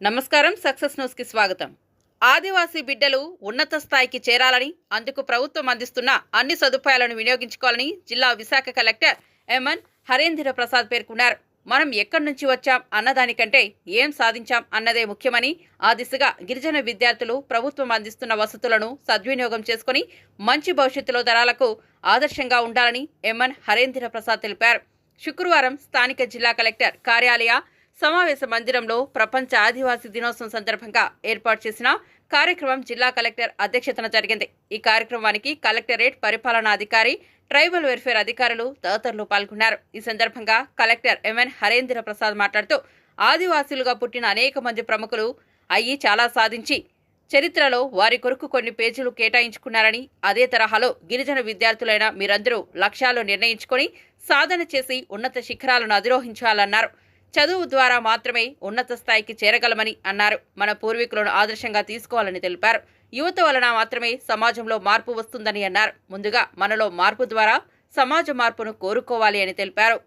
నమస్కారం సక్సెస్ న్యూస్కి స్వాగతం. ఆదివాసీ బిడ్డలు ఉన్నత స్థాయికి చేరాలని అందుకు ప్రభుత్వం అందిస్తున్న అన్ని సదుపాయాలను వినియోగించుకోవాలని జిల్లా విశాఖ కలెక్టర్ ఎంఎన్ హరేంద్ర ప్రసాద్ పేర్కొన్నారు. మనం ఎక్కడి నుంచి వచ్చాం అన్నదానికంటే ఏం సాధించాం అన్నదే ముఖ్యమని ఆ దిశగా గిరిజన విద్యార్థులు ప్రభుత్వం అందిస్తున్న వసతులను సద్వినియోగం చేసుకుని మంచి భవిష్యత్తులో తరాలకు ఆదర్శంగా ఉండాలని ఎంఎన్ హరేంద్ర ప్రసాద్ తెలిపారు. శుక్రవారం స్థానిక జిల్లా కలెక్టర్ కార్యాలయ సమావేశ మందిరంలో ప్రపంచ ఆదివాసీ దినోత్సవం సందర్భంగా ఏర్పాటు చేసిన కార్యక్రమం జిల్లా కలెక్టర్ అధ్యక్షతన జరిగింది. ఈ కార్యక్రమానికి కలెక్టరేట్ పరిపాలనాధికారి ట్రైబల్ వెల్ఫేర్ అధికారులు తదితరులు పాల్గొన్నారు. ఈ సందర్భంగా కలెక్టర్ ఎంఎన్ హరేంద్ర ప్రసాద్ మాట్లాడుతూ ఆదివాసీలుగా పుట్టిన అనేక మంది ప్రముఖులు అయ్యి చాలా సాధించి చరిత్రలో వారి కొరకు కొన్ని పేజీలు కేటాయించుకున్నారని అదే తరహాలో గిరిజన విద్యార్థులైన మీరందరూ లక్ష్యాలు నిర్ణయించుకొని సాధన చేసి ఉన్నత శిఖరాలను అధిరోహించాలన్నారు. చదువు ద్వారా మాత్రమే ఉన్నత స్థాయికి చేరగలమని అన్నారు. మన పూర్వీకులను ఆదర్శంగా తీసుకోవాలని తెలిపారు. యువత వలన మాత్రమే సమాజంలో మార్పు వస్తుందని అన్నారు. ముందుగా మనలో మార్పు ద్వారా సమాజ మార్పును కోరుకోవాలి అని తెలిపారు.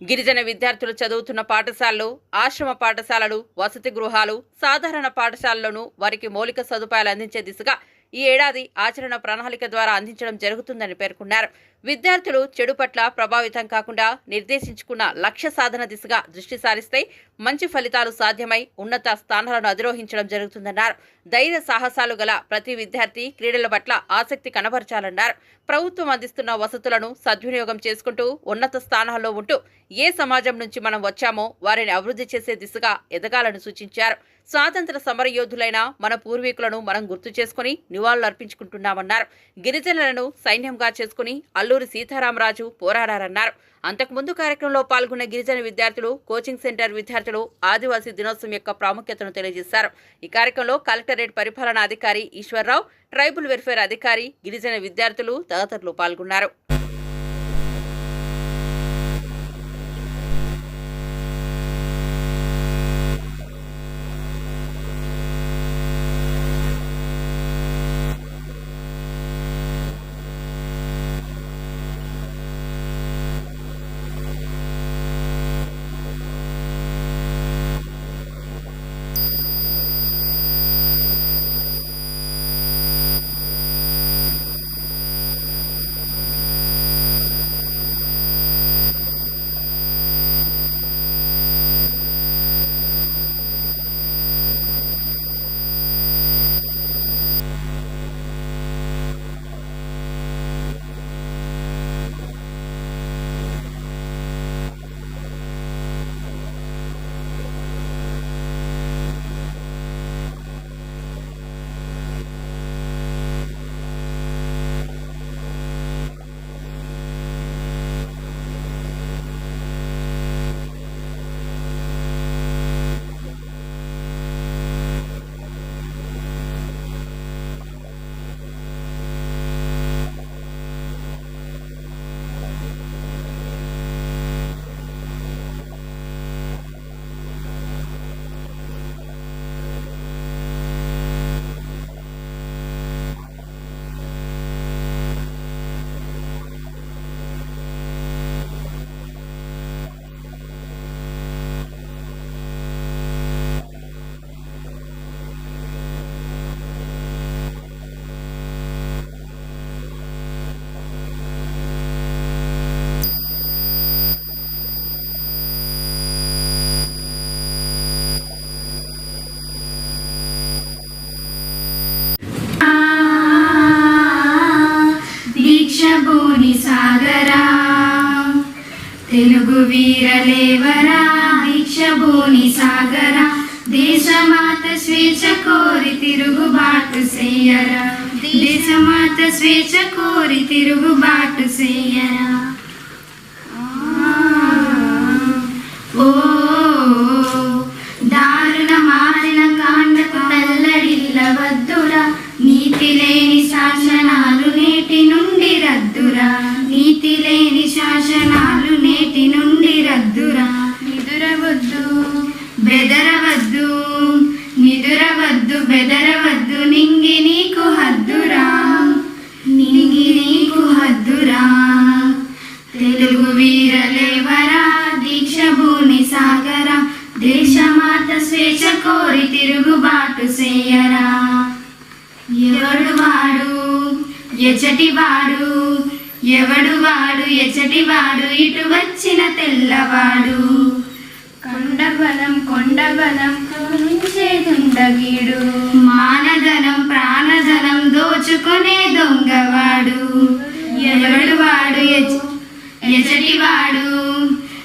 గిరిజన విద్యార్థులు చదువుతున్న పాఠశాలలు ఆశ్రమ పాఠశాలలు వసతి గృహాలు సాధారణ పాఠశాలలోనూ వారికి మౌలిక సదుపాయాలు అందించే దిశగా ఈ ఏడాది ఆచరణ ప్రణాళిక ద్వారా అందించడం జరుగుతుందని పేర్కొన్నారు. విద్యార్థులు చెడు పట్ల ప్రభావితం కాకుండా నిర్దేశించుకున్న లక్ష్య సాధన దిశగా దృష్టి సారిస్తే మంచి ఫలితాలు సాధ్యమై ఉన్నత స్థానాలను అధిరోహించడం జరుగుతుందన్నారు. ధైర్య సాహసాలు గల ప్రతి విద్యార్థి క్రీడల పట్ల ఆసక్తి కనబరచాలన్నారు. ప్రభుత్వం అందిస్తున్న వసతులను సద్వినియోగం చేసుకుంటూ ఉన్నత స్థానాల్లో ఉంటూ ఏ సమాజం నుంచి మనం వచ్చామో వారిని అభివృద్ధి చేసే దిశగా ఎదగాలని సూచించారు. స్వాతంత్ర సమరయోధులైన మన పూర్వీకులను మనం గుర్తు చేసుకుని నివాళులర్పించుకుంటున్నామన్నారు. గిరిజనులను సైన్యంగా చేసుకుని అల్లూరి సీతారామరాజు పోరాడారన్నారు. అంతకుముందు కార్యక్రమంలో పాల్గొన్న గిరిజన విద్యార్థులు కోచింగ్ సెంటర్ విద్యార్థులు ఆదివాసీ దినోత్సవం యొక్క ప్రాముఖ్యతను తెలియజేశారు. ఈ కార్యక్రమంలో కలెక్టరేట్ పరిపాలనా అధికారి ఈశ్వర్రావు ట్రైబల్ వెల్ఫేర్ అధికారి గిరిజన విద్యార్థులు తదితరులు పాల్గొన్నారు. తెలుగు వీరలేవరా దీక్షభూని సాగరా దేశమాత స్వేచ్ఛ కోరి తిరుగుబాటు చెయ్యరా దేశమాత స్వేచ్ఛ కోరి తిరుగుబాటు చెయ్యరా నిజమాత స్వేచ్ఛ కోరి తిరుగుబాటు చేయరా. ఎవడు వాడు? ఎచ్చటి వాడు? ఎవడు వాడు? ఎచ్చటి వాడు? ఇటు వచ్చిన తెల్లవాడు. కొండబలం కొండబలం నుంచేదుండగీడు మానధనం ప్రాణధనం దోచుకునే దొంగవాడు. ఎవడు వాడు? ఎచ్- ఎచటి వాడు?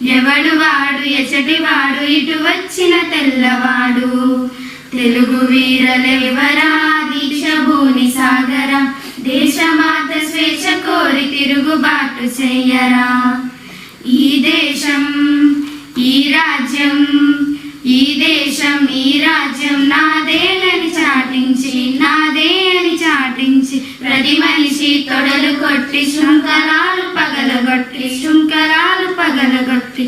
ఎవడు వాడు ఎసటివాడు ఇటు వచ్చిన తెల్లవాడు. తెలుగు వీరలేవరా? దీక్ష భూని సాగర. దేశమాత స్వేచ్ఛ కోరి తిరుగుబాటు చెయ్యరా ఈ దేశం ఈ రాజ్యం ఈ దేశం ఈ రాజ్యం నాదేనని చాటించి నాదే అని చాటించి ప్రతి మనిషి తొడలు కొట్టి శృంఖలాలు పగలగొట్టి శృంఖలాలు పగలగొట్టి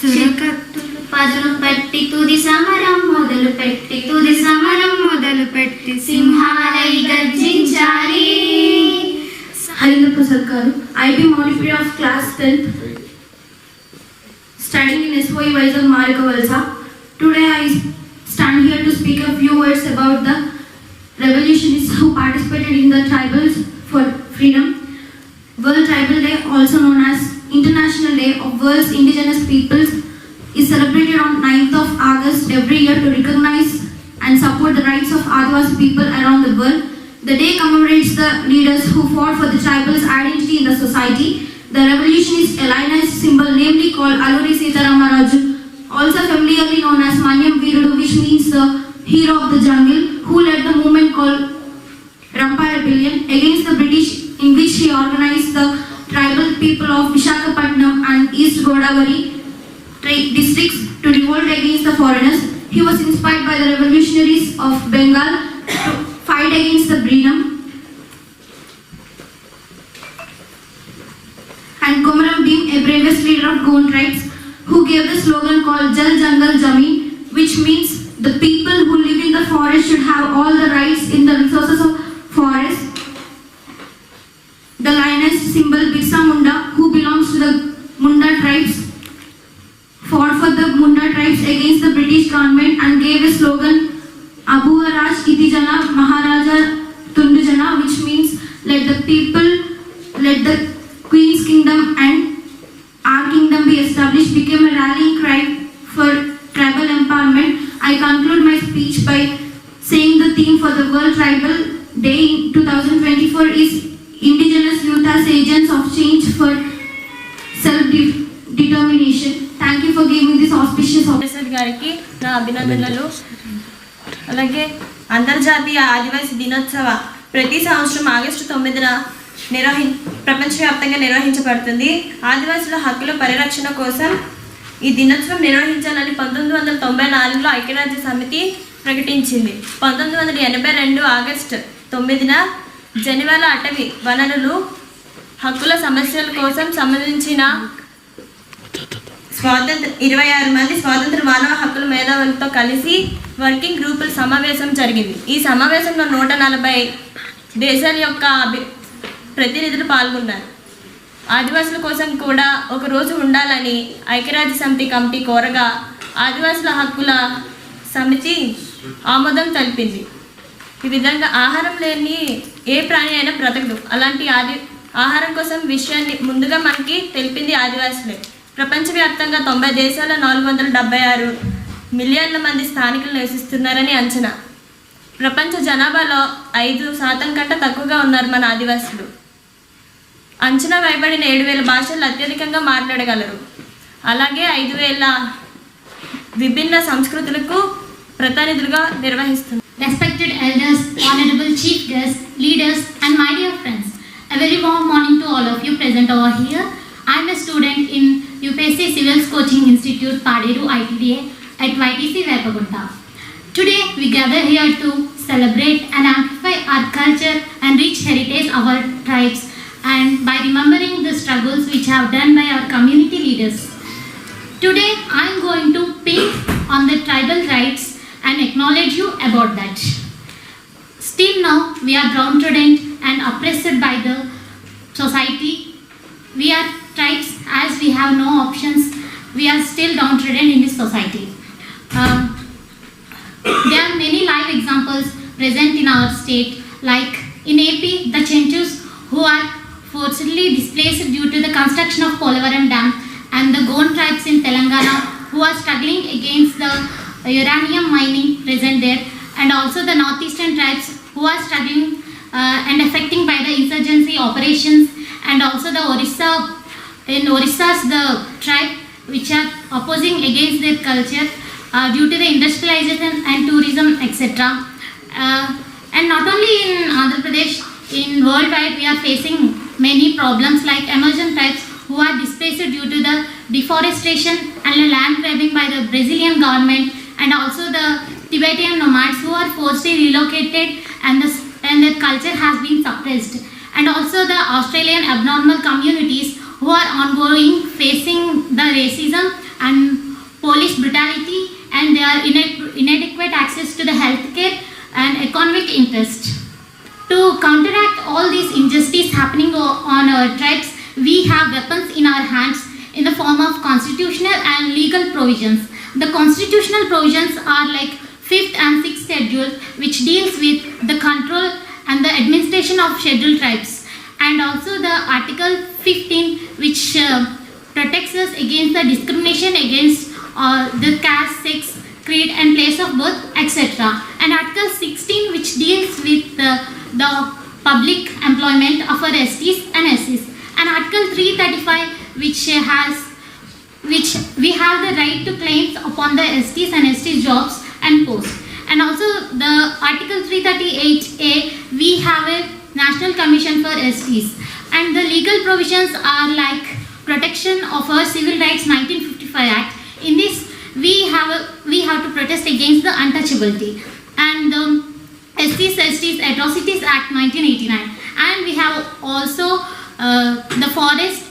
సురకత్తులు పదులు పెట్టి తుది సమరం మొదలు పెట్టి తుది సమరం మొదలు పెట్టి సింహాలై గర్జించాలి Harindra Prasad Garu. I be modifier of class 10th, studying in SOE Vizag Marikavalsa. Today I stand here to speak a few words about the revolutionists who participated in the tribals for freedom. World Tribal Day, also known as International Day of World's Indigenous Peoples, is celebrated on 9th of August every year to recognize and support the rights of Adivasi people around the world. The day commemorates the leaders who fought for the tribal's identity in the society. The revolutionist alliance symbol, namely called Aluri Sitaramaraju, also familiarly known as Manyam Virudu, which means the hero of the jungle, who led the movement called Rampa Rebellion against the British, in which he organized the tribal people of and East Godavari tri- districts to revolt against the foreigners. He was inspired by the revolutionaries of Bengal to fight against the freedom. And Komaram Bhim, a bravest leader of Goan tribes, who gave the slogan called Jal Jangal Jameen, which means the people who live in the forest should have all the rights in the resources of forest. The lioness symbol Birsa Munda, who belongs to the slogan Abu Araj Itijana Maharaja Tundujana, which means let the people, let the Queen's kingdom and our kingdom be established, became a rallying cry for tribal empowerment. I conclude my speech by saying the theme for the World Tribal Day in 2024 is Indigenous Youth as Agents of Change for Self-Determination. Thank you for giving this auspicious officer గారికి నా అభినందనలు. అలాగే అంతర్జాతీయ ఆదివాసీ దినోత్సవ ప్రతి సంవత్సరం August తొమ్మిదిన నిర్వహి ప్రపంచవ్యాప్తంగా నిర్వహించబడుతుంది. ఆదివాసుల హక్కుల పరిరక్షణ కోసం ఈ దినోత్సవం నిర్వహించాలని పంతొమ్మిది వందల తొంభై నాలుగులో ఐక్యరాజ్య సమితి ప్రకటించింది. పంతొమ్మిది వందల ఎనభై రెండు ఆగస్టు తొమ్మిదిన జనివాల అటవీ వనరులు హక్కుల సమస్యల కోసం సంబంధించిన స్వాతంత్ర ఇరవై ఆరు మంది స్వాతంత్ర మానవ హక్కుల మేధావులతో కలిసి వర్కింగ్ గ్రూపుల సమావేశం జరిగింది. ఈ సమావేశంలో నూట నలభై దేశాల యొక్క అభి- ప్రతినిధులు పాల్గొన్నారు. ఆదివాసుల కోసం కూడా ఒక రోజు ఉండాలని ఐక్యరాజ్య సమితి కమిటీ కోరగా ఆదివాసుల హక్కుల సమితి ఆమోదం తెలిపింది. ఈ విధంగా ఆహారం లేని ఏ ప్రాణి అయినా బ్రతకదు. అలాంటి ఆది ఆహారం కోసం విషయాన్ని ముందుగా మనకి తెలిపింది ఆదివాసులే. ప్రపంచవ్యాప్తంగా తొంభై దేశాల నాలుగు వందల డెబ్బై ఆరు మిలియన్ల మంది స్థానికులు నివసిస్తున్నారని అంచనా. ప్రపంచ జనాభాలో ఐదు శాతం కంటే తక్కువగా ఉన్నారు మన ఆదివాసులు. అంచనా వేయబడిన ఏడు వేల భాషలు అత్యధికంగా మాట్లాడగలరు. అలాగే ఐదు వేల విభిన్న సంస్కృతులకు ప్రతినిధులుగా నిర్వహిస్తున్నారు. Respected elders honourable chief guest leaders and my dear friends a very warm morning to all of you present our here I am a student in UPSC Civils Coaching Institute, Paderu ITDA at YTC Vepagunta. Today we gather here to celebrate and amplify our culture and rich heritage of our tribes and by remembering the struggles which have done by our community leaders. Today I am going to speak on the tribal rights and acknowledge you about that. Still now we are downtrodden and oppressed by the society. We are tribes as we have no options. We are still downtrodden in this society. Uh, there are many live examples present in our state, like in AP, the Chentus who are forcibly displaced due to the construction of Polavaram Dam, and the Gond tribes in Telangana who are struggling against the uranium mining present there, and also the northeastern tribes who are struggling uh, and affecting by the insurgency operations, and also the Orissa in Orissa's the tribe which are opposing against their culture uh, due to the industrialization and tourism etc. Uh, and not only in Andhra Pradesh, in worldwide we are facing many problems like emergent tribes who are displaced due to the deforestation and the land grabbing by the Brazilian government and also the Tibetan nomads who are forcibly relocated and, the, and their culture has been suppressed and also the Australian abnormal communities who are ongoing facing the racism and police brutality and their inadequate access to the healthcare and economic interest. To counteract all these injustice happening on our tribes, we have weapons in our hands in the form of constitutional and legal provisions. The constitutional provisions are like fifth and sixth schedule, which deals with the control and the administration of scheduled tribes, and also the Article 15, which uh, protects us against the discrimination against uh, the caste, sex, creed, and place of birth, etc. And Article 16, which deals with uh, the public employment of our STs and SCs. And Article 335, which uh, has which we have the right to claims upon the STs and ST jobs and posts. And also the Article 338A, we have a National Commission for STs. And the legal provisions are like protection of our Civil Rights 1955 Act. In this, we have a, we have to protest against the untouchability. And the STs STs Atrocities Act 1989. And we have also uh, the Forest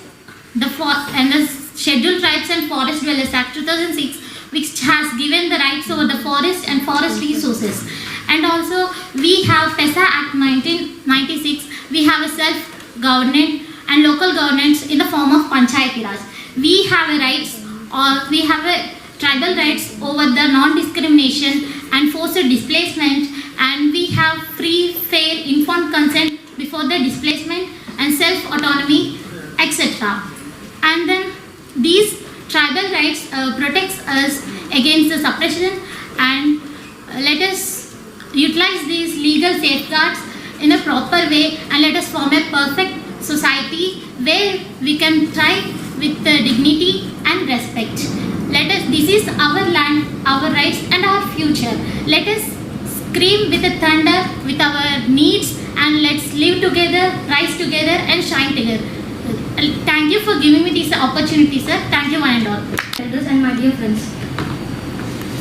the for and the Scheduled Tribes and Forest Dwellers Act 2006, which has given the rights over the forest and forest resources. And also we have PESA Act 1996. We have a self-government and local governance in the form of Panchayati Raj. We have a rights or we have a tribal rights over the non-discrimination and forced displacement and we have free, fair, informed consent before the displacement and self-autonomy, etc. And then these tribal rights uh, protects us against the suppression and let us utilize these legal safeguards in a proper way and let us form a perfect society where we can thrive with uh, dignity and respect. Let us, this is our land, our rights and our future. Let us scream with a thunder with our needs and let's live together, rise together and shine together. Thank you for giving me this opportunity, sir. Thank you, one and all. elders and my dear friends.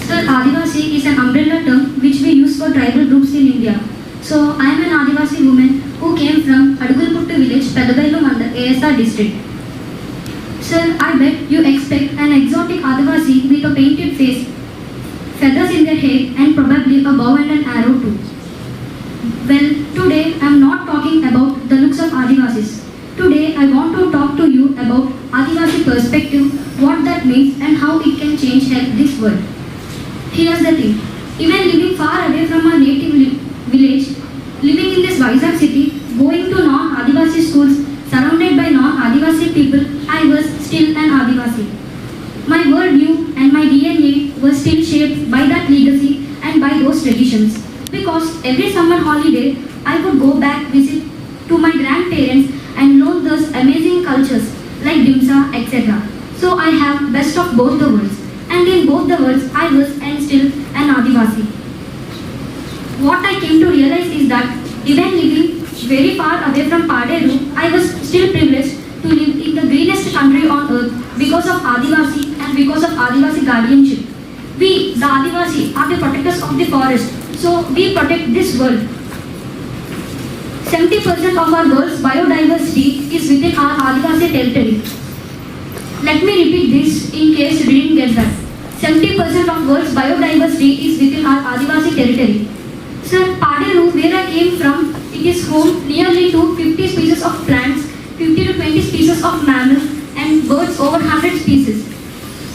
Sir, Adivasi is an umbrella term which we use for tribal groups in India. So, I am an Adivasi woman who came from Adugulputtu village, Pedabailu Mandal, ASR district. Sir, I bet you expect an exotic Adivasi with a painted face, feathers in their hair and probably a bow and an arrow too. Well, today I am not talking about the looks of Adivasis. Today I want to talk to you about Adivasi perspective, what that means and how it can change this world. Here's the thing. Even living far away from our native village, living in this Vizag city, going to non-Adivasi schools, surrounded by non-Adivasi people, I was still an Adivasi. My worldview and my DNA were still shaped by that legacy and by those traditions. Because every summer holiday, I would go back visit to my grandparents and learn those amazing cultures like Dimsa, etc. So I have best of both the worlds. And in both the worlds, I was and still an Adivasi. What I came to realize is that even living very far away from Paderu, I was still privileged to live in the greenest country on earth because of Adivasi and because of Adivasi guardianship. We, the Adivasi, are the protectors of the forest, so we protect this world. 70% of our world's biodiversity is within our Adivasi territory. Let me repeat this in case you didn't get that. 70% of world's biodiversity is within our Adivasi territory. Sir, Paderu, where I came from, it is home nearly to 50 species of plants, 50 to 20 species of mammals, and birds over 100 species.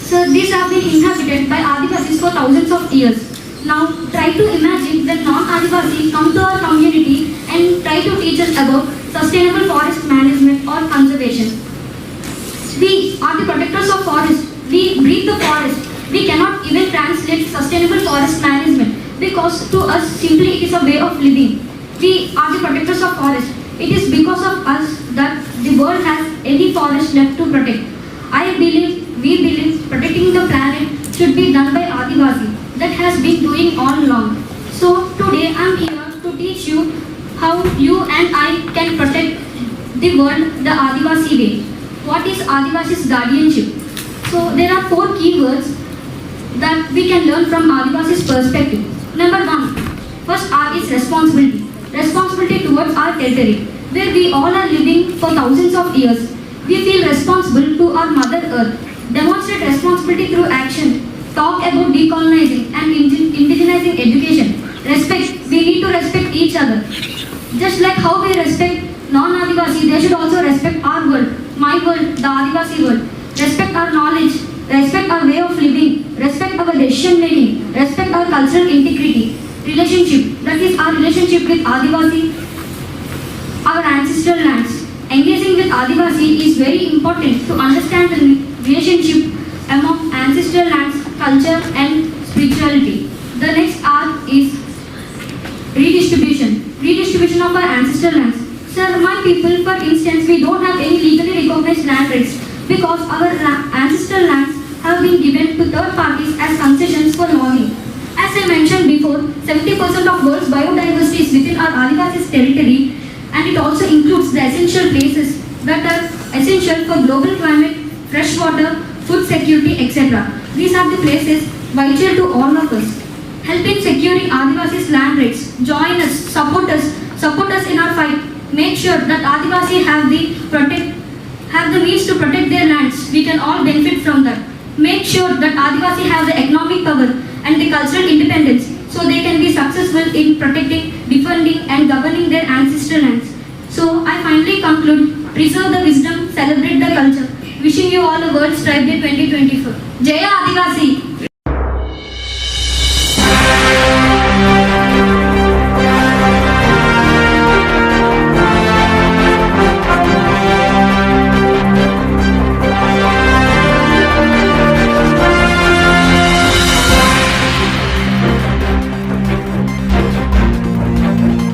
Sir, these have been inhabited by Adivasis for thousands of years. Now try to imagine that non-Adivasi come to our community and try to teach us about sustainable forest management or conservation. We are the protectors of forest. We breathe the forest. We cannot even translate sustainable forest management because to us simply it is a way of living. We are the protectors of forest. It is because of us that the world has any forest left to protect. I believe, we believe protecting the planet should be done by Adivasi that has been doing all along. So today I am here to teach you how you and I can protect the world the Adivasi way. What is Adivasi's guardianship? So there are four keywords that we can learn from Adivasi's perspective. Number one, first R is responsibility. Responsibility towards our territory, where we all are living for thousands of years. We feel responsible to our mother earth. Demonstrate responsibility through action. Talk about decolonizing and indigenizing education. Respect. We need to respect each other. Just like how we respect non-Adivasi, they should also respect our world, my world, the Adivasi world. Respect our knowledge, respect our way of living, respect our decision making, respect our cultural integrity, relationship, that is our relationship with Adivasi, our ancestral lands. Engaging with Adivasi is very important to understand the relationship among ancestral lands, culture and spirituality. The next R is Redistribution. Redistribution of our ancestral lands. Sir, my people, for instance, we don't have any legally recognized land rights because our la- ancestral lands have been given to third parties as concessions for logging. As I mentioned before, 70% of world's biodiversity is within our Adivasi's territory and it also includes the essential places that are essential for global climate, fresh water, food security, etc. These are the places vital to all of us. Help in securing Adivasi's land rights. Join us, support us, support us in our fight. Make sure that Adivasi have the protect have the means to protect their lands. We can all benefit from that. Make sure that Adivasi have the economic power and the cultural independence so they can be successful in protecting, defending and governing their ancestral lands. So I finally conclude, preserve the wisdom, celebrate the culture. Wishing you all a World Stripe Day 2024. Jaya Adivasi!